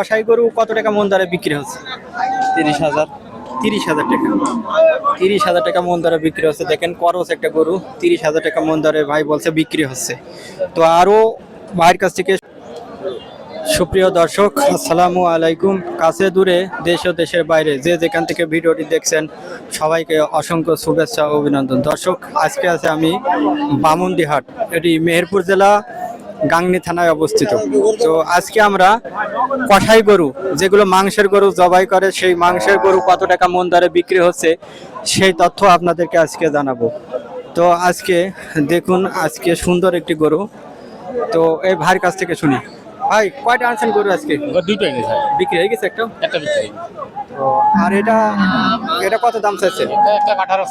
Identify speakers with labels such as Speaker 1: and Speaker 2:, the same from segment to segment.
Speaker 1: কষাই গরু কত টাকা মন দরে বিক্রি হচ্ছে?
Speaker 2: তিরিশ হাজার।
Speaker 1: তিরিশ হাজার টাকা। তিরিশ হাজার টাকা মন দরে বিক্রি হচ্ছে। দেখেন করস একটা গরু তিরিশ হাজার টাকা মন দরে ভাই বলছে বিক্রি হচ্ছে। তো আরও ভাইয়ের কাছ থেকে সুপ্রিয় দর্শক আসসালামু আলাইকুম। কাছে দূরে দেশ ও দেশের বাইরে যে যেখান থেকে ভিডিওটি দেখছেন সবাইকে অসংখ্য শুভেচ্ছা অভিনন্দন। দর্শক আজকে আছে আমি বামুন্দিহাট এটি মেহেরপুর জেলা গাংনি থানায় অবস্থিত। তো আজকে আমরা কষাই গরু যেগুলো মাংসের গরু জবাই করে সেই মাংসের গরু কত টাকা মন দরে বিক্রি হচ্ছে সেই তথ্য আপনাদেরকে আজকে জানাব। তো আজকে দেখুন আজকে সুন্দর একটি গরু। তো এই ভাইয়ের কাছ থেকে শুনি। ভাই কয়টা আনছেন গরু আজকে?
Speaker 2: এনেছে।
Speaker 1: বিক্রি হয়ে গেছে একটা
Speaker 2: একটা বিক্রি
Speaker 1: তো আর এটা এটা কত দাম চাইছে
Speaker 2: একটা আঠারো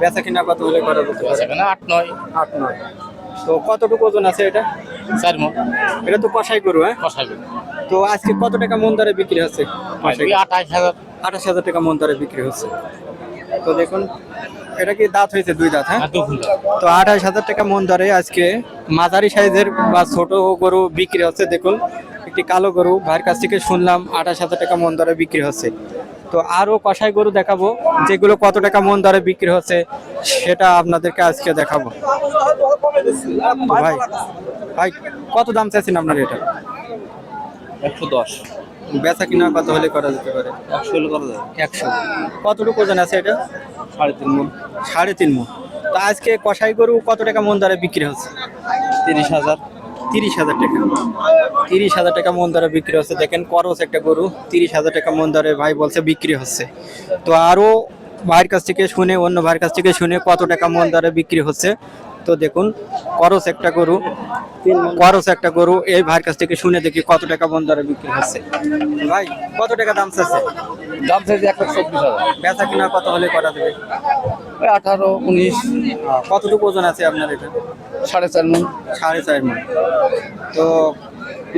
Speaker 1: বেচা কিনা কত হলে করা যেতে
Speaker 2: আট নয়।
Speaker 1: আট নয়। তো কতটুকু ওজন আছে এটা?
Speaker 2: চার মন
Speaker 1: এটা তো কষাই গরু হ্যাঁ?
Speaker 2: কষাবে
Speaker 1: তো আজকে কত টাকা মন দরে বিক্রি হচ্ছে?
Speaker 2: আঠাশ হাজার।
Speaker 1: আঠাশ হাজার টাকা মন দরে বিক্রি হচ্ছে। তো দেখুন এটা কি দাঁত হয়েছে? দুই দাঁত হ্যাঁ?
Speaker 2: ঘণ্টা
Speaker 1: তো আঠাশ হাজার টাকা মন দরে আজকে মাঝারি সাইজের বা ছোট গরু বিক্রি হচ্ছে। দেখুন একটি কালো গরু ভাইয়ের কাছ থেকে শুনলাম আঠাশ হাজার টাকা মন দরে বিক্রি হচ্ছে। তো আরও কষাই গরু দেখাবো যেগুলো কত টাকা মন দরে বিক্রি হচ্ছে সেটা আপনাদেরকে আজকে দেখাবো। ভাই ভাই কত দাম চাইছেন আপনার এটা?
Speaker 2: একশো দশ।
Speaker 1: বেচা কিনা কত হলে করা যেতে পারে?
Speaker 2: একশো হলে করা যায়।
Speaker 1: একশো। কতটুকু ওজন আছে এটা?
Speaker 2: সাড়ে তিন মন।
Speaker 1: সাড়ে তিন মন। তো আজকে কষাই গরু কত টাকা মন দরে বিক্রি হচ্ছে?
Speaker 2: তিরিশ হাজার।
Speaker 1: তিরিশ হাজার টাকা। তিরিশ হাজার টাকা মন দরে বিক্রি হচ্ছে। দেখেন করস একটা গরু তিরিশ হাজার টাকা মন দরে ভাই বলছে বিক্রি হচ্ছে। তো আরও ভাইয়ের কাছ থেকে শুনে অন্য ভাইয়ের কাছ থেকে শুনে কত টাকা মন দরে বিক্রি হচ্ছে। তো দেখুন করস একটা গরু করস একটা গরু এই ভাইয়ের কাছ থেকে শুনে দেখি কত টাকা মন দরে বিক্রি হচ্ছে। ভাই কত টাকা দাম চাচ্ছে
Speaker 2: দাম চাইছে এক লাখ চব্বিশ হাজার।
Speaker 1: বেচা কিনা কত হলে করা দেবে
Speaker 2: ওই আঠারো উনিশ।
Speaker 1: কতটুকু ওজন আছে আপনার এটা?
Speaker 2: সাড়ে চার মন।
Speaker 1: সাড়ে চার মন। তো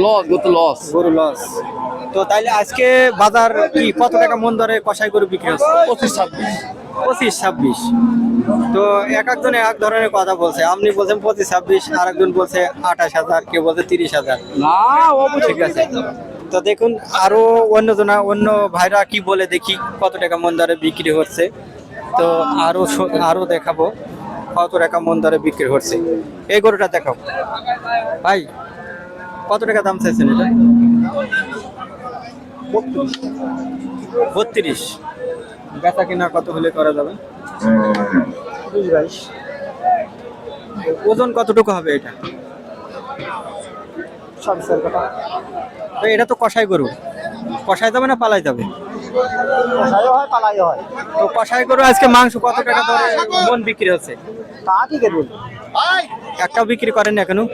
Speaker 2: লস গত লস
Speaker 1: গরু লস তো তাইলে আজকে বাজার কি কত টাকা মন দরে কষাই গরু বিক্রি হচ্ছে?
Speaker 2: পঁচিশ ছাব্বিশ।
Speaker 1: পঁচিশ ছাব্বিশ। তো এক একজন এক ধরনের কথা বলছে। আপনি বলছেন পঁচিশ ছাব্বিশ আর একজন বলছে আঠাশ হাজার কেউ বলছে তিরিশ হাজার।
Speaker 2: না
Speaker 1: ঠিক আছে। তো দেখুন আরও অন্যজনা অন্য ভাইরা কি বলে দেখি কত টাকা মন দরে বিক্রি হচ্ছে। তো আরও স- আরও দেখাবো। কত টাকা মন দরে বিক্রি হচ্ছে এই গরুটা দেখাও। ভাই কত টাকা দাম চাইছেন এটা? বত্রিশ। বেচা কিনা কত হলে করা যাবে? ওজন কতটুকু হবে এটা? তো এটা তো কষাই গরু। কষাই যাবে না পালাই যাবে? তো কষাই গরু আজকে মাংস কত টাকা দরে মন বিক্রি হচ্ছে? একটাও বিক্রি করেন এখনও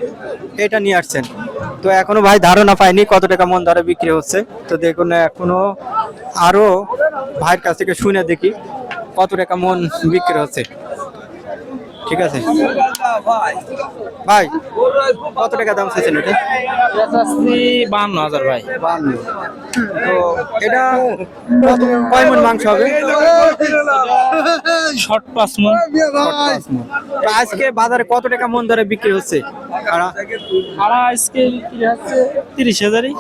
Speaker 1: এটা নিয়ে আসছেন। তো এখনও ভাই ধারণা পাইনি কত টাকা মন দরে বিক্রি হচ্ছে। তো দেখুন এখনও আরও ভাইয়ের কাছ থেকে শুনে দেখি কত টাকা মন বিক্রি হচ্ছে। ঠিক আছে? ভাই কত টাকা দাম চাইছেন এটা?
Speaker 2: বাহান্ন হাজার ভাই।
Speaker 1: বান্ন। তো এটা কয় মন মাংস হবে?
Speaker 2: শর্ট পাঁচ মন।
Speaker 1: আজকে বাজারে কত টাকা মন দরে বিক্রি হচ্ছে?
Speaker 2: আজকে বিক্রি হচ্ছে তিরিশ হাজারই।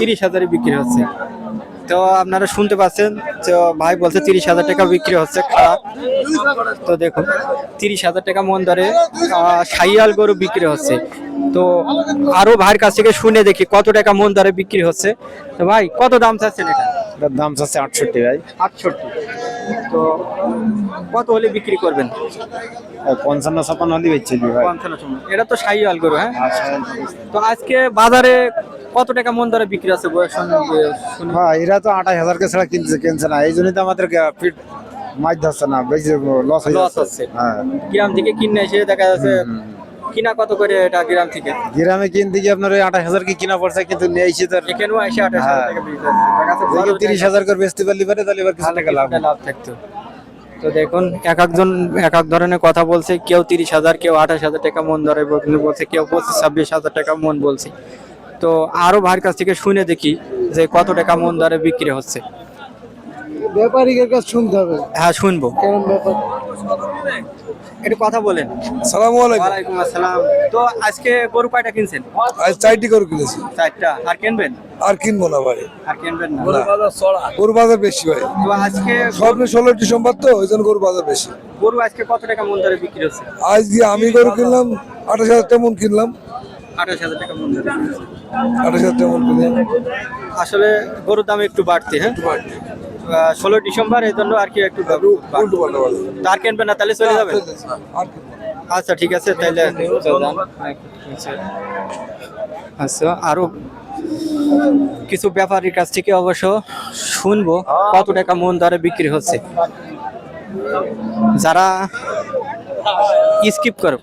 Speaker 1: তিরিশ হাজারে বিক্রি হচ্ছে। তো আপনারা শুনতে পাচ্ছেন তো ভাই বলছে তিরিশ হাজার টাকা বিক্রি হচ্ছে খাড়া তো দেখুন তিরিশ হাজার টাকা মন দরে আহ, সাইয়াল গরু বিক্রি হচ্ছে। তো আরও ভাইয়ের কাছ থেকে শুনে দেখি কত টাকা মন দরে বিক্রি হচ্ছে। তো ভাই কত দাম চাচ্ছেন এটা?
Speaker 2: এটার দাম চাচ্ছে আটষট্টি ভাই।
Speaker 1: আটষট্টি। তো কত হলে বিক্রি করবেন?
Speaker 2: পঞ্চান্ন ছাপান্ন হলে বেচছে ভাই।
Speaker 1: পঞ্চান্ন সময়। এটা তো সাইয়াল গরু হ্যাঁ? তো আজকে বাজারে কত টাকা মন দরে বিক্রি আছে?
Speaker 3: হ্যাঁ এরা তো আঠাশ হাজার কে ছাড়া কিনছে কিনছে না। এই জন্যই তো আমাদের ফিট মাছ ধরছে না বেশি লস হয়ে যাচ্ছে।
Speaker 1: হচ্ছে।
Speaker 3: হ্যাঁ।
Speaker 1: গ্রাম থেকে কিনে এসে দেখা যাচ্ছে কিনা কত করে এটা গ্রাম থেকে?
Speaker 3: গ্রামে কিনতে গিয়ে আপনার ওই আঠাশ হাজার কি কিনা পড়ছে কিন্তু নিয়ে এসে তার
Speaker 1: এখানেও এসে আঠাশ হাজার বড়
Speaker 3: তিরিশ হাজার করে বেচতে পারলে পারে তাহলে এবার কিছু
Speaker 1: ভালো
Speaker 3: টাকা লাভ
Speaker 1: লাভ থাকতো। তো দেখুন এক একজন এক এক ধরনের কথা বলছে কেউ তিরিশ হাজার কেউ আঠাশ হাজার টাকা মন ধরে বলছে কেউ পঁচিশ ছাব্বিশ হাজার টাকা মন বলছে। তো আরও ভাইয়ের কাছ থেকে শুনে দেখি যে কত টাকা মন দরে বিক্রি হচ্ছে।
Speaker 3: ব্যাপারীদের কাছে শুনতে হবে।
Speaker 1: হ্যাঁ শুনব।
Speaker 3: কেমন ব্যাপার?
Speaker 1: একটু কথা বলেন।
Speaker 3: সালাম আলাইকুম।
Speaker 1: ওয়ালাইকুম আসসালাম। তো আজকে গরু কয়টা কিনছেন?
Speaker 3: আজ চারটি করে কিনেছি।
Speaker 1: চারটা। আর কিনবেন?
Speaker 4: আর কিনবো না ভাই।
Speaker 1: আর কিনবেন না।
Speaker 4: গরু বাজার বেশি ভাই।
Speaker 1: তো আজকে
Speaker 4: সবই ষোলো ডিসেম্বর তো ওই জন্য গরু বাজার বেশি।
Speaker 1: গরু আজকে কত টাকা মন দরে বিক্রি হচ্ছে?
Speaker 4: আজকে আমি গরু কিনলাম আঠাশ হাজার তেমন কিনলাম।
Speaker 1: আঠাশ হাজার টাকা মন দরে
Speaker 4: আঠাশ হাজার তেমন কিনলাম।
Speaker 1: আসলে গরুর দাম একটু বাড়তি হ্যাঁ? ষোলো ডিসেম্বর এই জন্য আর কি একটু তার কিনবেন না তাহলে চলে
Speaker 4: আর কিনবো না।
Speaker 1: আচ্ছা ঠিক আছে তাহলে আচ্ছা আরও কিছু ব্যাপারীর কাছ থেকে অবশ্য শুনব কত টাকা মন দরে বিক্রি হচ্ছে। যারা স্কিপ করো।